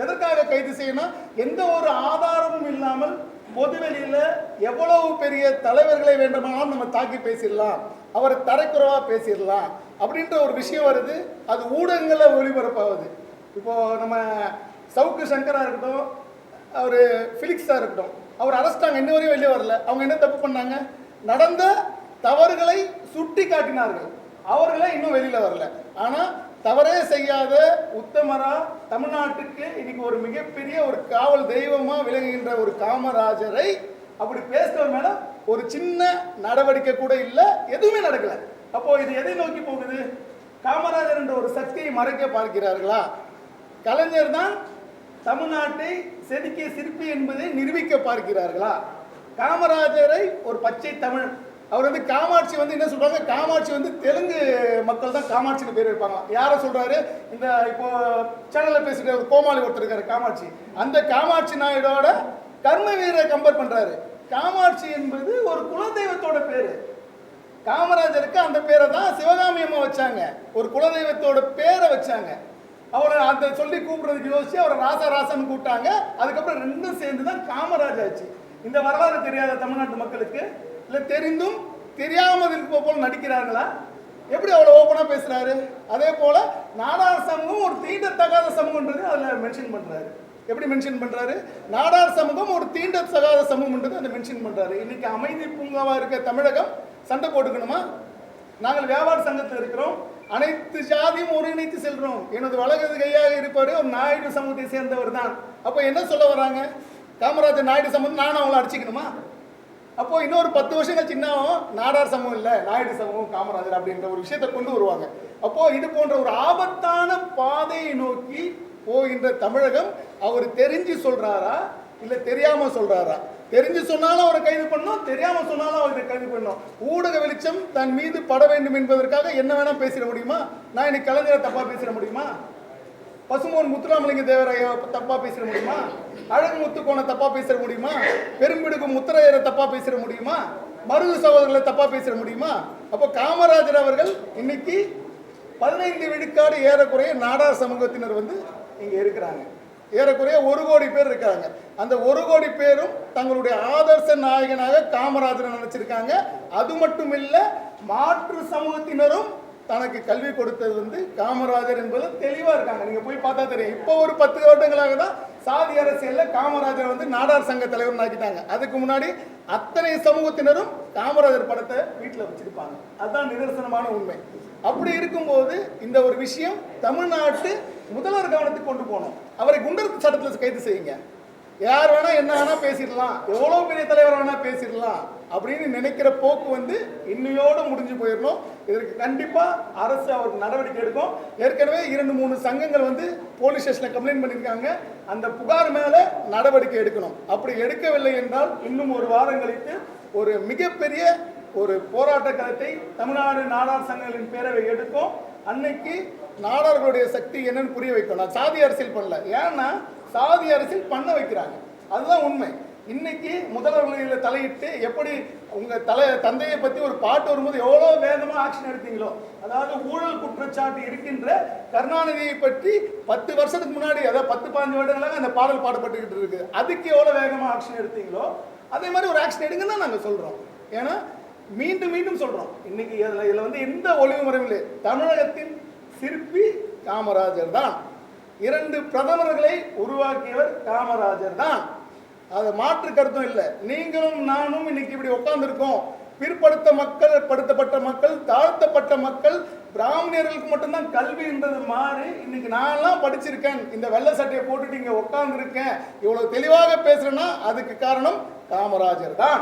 எதற்காக கைது செய்யணும்? எந்த ஒரு ஆதாரமும் இல்லாமல் பொதுவெளியில் எவ்வளவு பெரிய தலைவர்களை வேண்டுமானாலும் நம்ம தாக்கி பேசிடலாம். அவரை தரைக்குறவாக பேசிடலாம். அப்படின்ற ஒரு விஷயம் வருது. அது ஊடகங்களில் ஒளிபரப்பாகுது. இப்போது நம்ம சவுக்கு சங்கராக இருக்கட்டும் அவர் ஃபிலிக்ஸாக இருக்கட்டும் அவர் அரெஸ்டாங்க இன்ன வரையும் வெளியே வரல. அவங்க என்ன தப்பு பண்ணாங்க? நடந்த தவறுகளை சுட்டி காட்டினார்கள் அவர்களே இன்னும் வெளியில் வரல. ஆனால் தவறே செய்யாத உத்தமரா தமிழ்நாட்டுக்கு இன்னைக்கு ஒரு மிகப்பெரிய ஒரு காவல் தெய்வமாக விளங்குகின்ற ஒரு காமராஜரை அப்படி பேசுறவர் மேல ஒரு சின்ன நடவடிக்கை கூட இல்லை எதுவுமே நடக்கல. அப்போ இது எதை நோக்கி போகுது? காமராஜர் என்ற ஒரு சக்தியை மறைக்க பார்க்கிறார்களா? கலைஞர் தான் தமிழ்நாட்டை செதுக்கிய சிற்பி என்பதை நிரூபிக்க பார்க்கிறார்களா? காமராஜரை ஒரு பச்சை தமிழ் அவர் வந்து காமாட்சி வந்து என்ன சொல்றாங்க காமாட்சி வந்து தெலுங்கு மக்கள் தான் காமாட்சின்னு பேர் வைப்பாங்க. யாரை சொல்றாரு? இந்த இப்போ சேனல்ல பேசிட்டு ஒரு கோமாளி ஒருத்தர் இருக்காரு காமாட்சி. அந்த காமாட்சி நாயுடோட கர்ம வீரரை கம்பேர் பண்றாரு. காமாட்சி என்பது ஒரு குலதெய்வத்தோட பேரு. காமராஜருக்கு அந்த பேரை தான் சிவகாமி அம்மா வச்சாங்க. ஒரு குலதெய்வத்தோட பேரை வச்சாங்க. அவரை அந்த சொல்லி கூப்பிடுறதுக்கு யோசிச்சு அவரை ராசா ராசான்னு கூப்பிட்டாங்க. அதுக்கப்புறம் ரெண்டும் சேர்ந்து தான் காமராஜ் ஆச்சு. இந்த வரலாறு தெரியாத தமிழ்நாட்டு மக்களுக்கு இல்லை தெரிந்தும் தெரியாமல் இருப்ப போல் நடிக்கிறார்களா? எப்படி அவ்வளோ ஓப்பனாக பேசுகிறாரு அதே போல் நாடார் சமூகம் ஒரு தீண்டத்தகாத சமூகன்றது அதில் மென்ஷன் பண்ணுறாரு எப்படி மென்ஷன் பண்ணுறாரு நாடார் சமூகம் ஒரு தீண்டத்தகாத சமூகம்ன்றது அதை மென்ஷன் பண்ணுறாரு இன்றைக்கி அமைதி பூங்காவாக இருக்க தமிழகம் சண்டை போட்டுக்கணுமா? நாங்கள் வியாபார சங்கத்தில் இருக்கிறோம். அனைத்து ஜாதியும் ஒருங்கிணைத்து செல்கிறோம் எனது வலது கையாக இருப்பவர் ஒரு நாயுடு சமூகத்தை சேர்ந்தவர் தான் அப்போ என்ன சொல்ல வராங்க காமராஜர் நாயுடு சமூகம் நானும் அவங்கள அடிச்சுக்கணுமா? அப்போ இன்னொரு பத்து வருஷங்கள் சின்னவும் நாடார் சமூகம் இல்லை நாயுடு சமூகம் காமராஜர் அப்படின்ற ஒரு விஷயத்தை கொண்டு வருவாங்க. அப்போ இது போன்ற ஒரு ஆபத்தான பாதையை நோக்கி போகின்ற தமிழகம் அவர் தெரிஞ்சு சொல்றாரா இல்ல தெரியாம சொல்றாரா? தெரிஞ்சு சொன்னாலும் அவரை கைது பண்ணும் தெரியாம சொன்னாலும் அவரை கைது பண்ணணும். ஊடக வெளிச்சம் தன் மீது பட வேண்டும் என்பதற்காக என்ன வேணா பேசிட முடியுமா? நான் இன்னைக்கு கலைஞரை தப்பா பேசிட முடியுமா? பசுமோன் முத்துராமலிங்க தேவரைய தப்பா பேசிட முடியுமா? அழகு முத்துக்கோணை தப்பா பேசிட முடியுமா? பெரும்பிடுக்கு முத்தரையரை தப்பா பேசிட முடியுமா? மருது சகோதரர்களை தப்பா பேசிட முடியுமா? அப்போ காமராஜர் அவர்கள் இன்னைக்கு பதினைந்து விழுக்காடு ஏறக்குறைய நாடார் சமூகத்தினர் வந்து இங்க இருக்கிறாங்க. ஏறக்குறைய ஒரு கோடி பேர் இருக்கிறாங்க. அந்த ஒரு கோடி பேரும் தங்களுடைய ஆதர்ச நாயகனாக காமராஜரை நினைச்சிருக்காங்க. அது மட்டும் இல்ல மாற்று சமூகத்தினரும் தனக்கு கல்வி கொடுத்தது வந்து காமராஜர் என்பது தெளிவாக இருக்காங்க. நீங்கள் போய் பார்த்தா தெரியும். இப்போ ஒரு பத்து வருடங்களாக தான் சாதி அரசியலில் காமராஜர் வந்து நாடார் சங்க தலைவர் ஆக்கிட்டாங்க. அதுக்கு முன்னாடி அத்தனை சமூகத்தினரும் காமராஜர் படத்தை வீட்டில் வச்சிருப்பாங்க. அதுதான் நிதர்சனமான உண்மை. அப்படி இருக்கும்போது இந்த ஒரு விஷயம் தமிழ்நாட்டு முதல்வர் கவனத்துக்கு கொண்டு போகணும். அவரை குண்டர் சட்டத்தில் கைது செய்யுங்க. யார் வேணா என்ன வேணா பேசிடலாம். எவ்வளோ பெரிய தலைவர் வேணா பேசிடலாம். அப்படின்னு நினைக்கிற போக்கு வந்து இன்னையோடு முடிஞ்சு போயிடணும். இதற்கு கண்டிப்பாக அரசு அவருக்கு நடவடிக்கை எடுக்கும். ஏற்கனவே இரண்டு மூணு சங்கங்கள் வந்து போலீஸ் ஸ்டேஷனில் கம்ப்ளைண்ட் பண்ணியிருக்காங்க. அந்த புகார் மேலே நடவடிக்கை எடுக்கணும். அப்படி எடுக்கவில்லை என்றால் இன்னும் ஒரு வாரம் கழித்து ஒரு மிகப்பெரிய ஒரு போராட்ட களத்தை தமிழ்நாடு நாடார் சங்கங்களின் பேரவை எடுக்கும். அன்னைக்கு நாடார்களுடைய சக்தி என்னன்னு புரிய வைக்கணும். நான் சாதி அரசியல் பண்ணல. ஏன்னா சாதி அரசியல் பண்ண வைக்கிறாங்க. அதுதான் உண்மை. இன்னைக்கு முதல்வர்களில் தலையிட்டு எப்படி உங்க தலை தந்தையை பத்தி ஒரு பாட்டு வரும்போது எவ்வளோ வேகமா ஆக்ஷன் எடுத்தீங்களோ அதாவது ஊழல் குற்றச்சாட்டு இருக்கின்ற கருணாநிதியை பற்றி பத்து வருஷத்துக்கு முன்னாடி அதாவது பத்து பதினஞ்சு வருடங்களாக அந்த பாடல் பாடப்பட்டுக்கிட்டு இருக்கு. அதுக்கு எவ்வளோ வேகமாக ஆக்ஷன் எடுத்தீங்களோ அதே மாதிரி ஒரு ஆக்ஷன் எடுங்கன்னு தான் நாங்கள் சொல்றோம். ஏன்னா மீண்டும் மீண்டும் சொல்றோம். இன்னைக்கு இதில் இதில் வந்து எந்த ஒளிவு முறையும் இல்லை. தமிழகத்தின் சிற்பி காமராஜர் தான். இரண்டு பிரதமர்களை உருவாக்கியவர் காமராஜர் தான். அது மாற்று கருத்தும் இல்லை. நீங்களும் நானும் இன்னைக்கு இப்படி உட்கார்ந்துருக்கோம். பிற்படுத்த மக்கள் படுத்தப்பட்ட மக்கள் தாழ்த்தப்பட்ட மக்கள் பிராமணியர்களுக்கு மட்டும்தான் கல்வின்றது மாறி இன்னைக்கு நான்லாம் படிச்சிருக்கேன். இந்த வெள்ளை சட்டையை போட்டுட்டு இங்கே உட்காந்துருக்கேன் இவ்வளோ தெளிவாக பேசுறேன்னா அதுக்கு காரணம் காமராஜர் தான்.